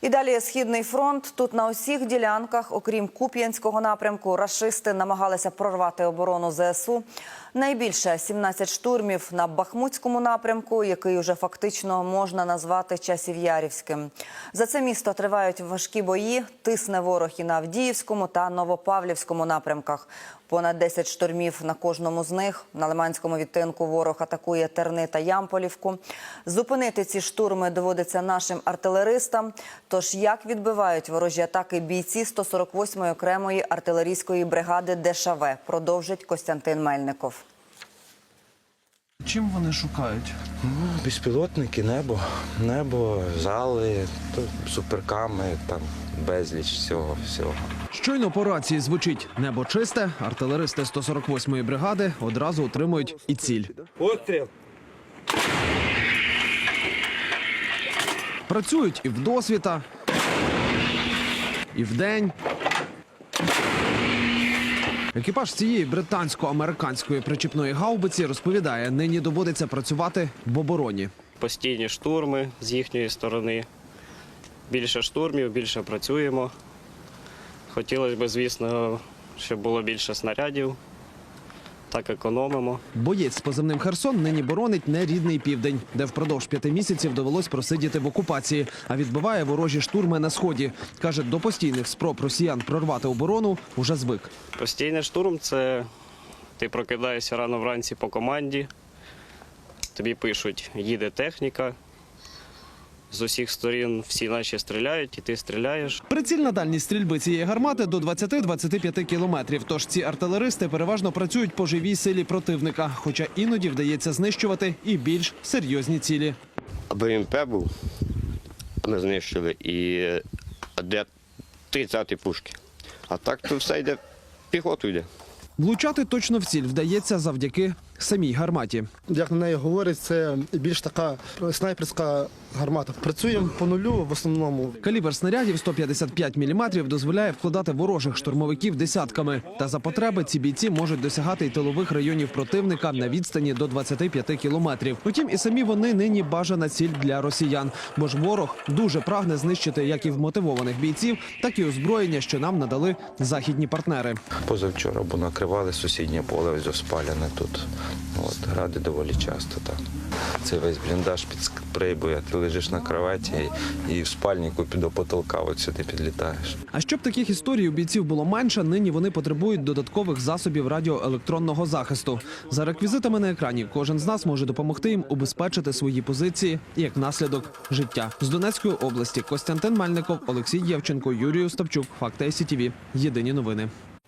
І далі східний фронт. Тут на усіх ділянках, окрім Куп'янського напрямку, рашисти намагалися прорвати оборону ЗСУ. Найбільше 17 штурмів на Бахмутському напрямку, який уже фактично можна назвати часів'ярівським. За це місто тривають важкі бої. Тисне ворог і на Авдіївському та Новопавлівському напрямках. Понад 10 штурмів на кожному з них. На Лиманському відтинку ворог атакує Терни та Ямполівку. Зупинити ці штурми доводиться нашим артилеристам. Тож як відбивають ворожі атаки бійці 148-ї окремої артилерійської бригади ДШВ, продовжить Костянтин Мельников. Чим вони шукають? Ну, Безпілотники, небо, небо, зали, суперками, там безліч всього, всього. Щойно по рації звучить небо чисте. Артилеристи 148-ї бригади одразу отримують і ціль. Постріл! Працюють і в досвіта, і вдень. Екіпаж цієї британсько-американської причіпної гаубиці розповідає, нині доводиться працювати в обороні. постійні штурми з їхньої сторони. Більше штурмів, більше працюємо. Хотілося б, звісно, щоб було більше снарядів. Так економимо. Боєць з позивним Херсон нині боронить нерідний південь, де впродовж п'яти місяців довелось просидіти в окупації, а відбиває ворожі штурми на сході. Каже, до постійних спроб росіян прорвати оборону уже звик. Постійний штурм це ти прокидаєшся рано вранці по команді. Тобі пишуть, їде техніка. З усіх сторін всі наші стріляють, і ти стріляєш. Прицільна дальність стрільби цієї гармати до 20-25 кілометрів. Тож ці артилеристи переважно працюють по живій силі противника, хоча іноді вдається знищувати і більш серйозні цілі. БМП був, ми знищили, і де 30 пушки. А так то все йде, піхоту йде. Влучати точно в ціль вдається завдяки самій гарматі. як на неї говорять, це більш така снайперська гармата. Працюємо по нулю в основному. Калібр снарядів 155 мм дозволяє вкладати ворожих штурмовиків десятками. Та за потреби ці бійці можуть досягати й тилових районів противника на відстані до 25 кілометрів. Утім, і самі вони нині бажана ціль для росіян, бо ж ворог дуже прагне знищити як і вмотивованих бійців, так і озброєння, що нам надали західні партнери. Позавчора, бо накривали сусіднє поле, ось спаляне тут. От, гради доволі часто так. Це весь бліндаж під спрейбою, а ти лежиш на кроваті і, в спальнику під до потолка от сюди підлітаєш. А щоб таких історій у бійців було менше, нині вони потребують додаткових засобів радіоелектронного захисту. За реквізитами на екрані кожен з нас може допомогти їм убезпечити свої позиції як наслідок життя. З Донецької області Костянтин Мальников, Олексій Євченко, Юрій Остапчук. Факти СІТВ. Єдині новини.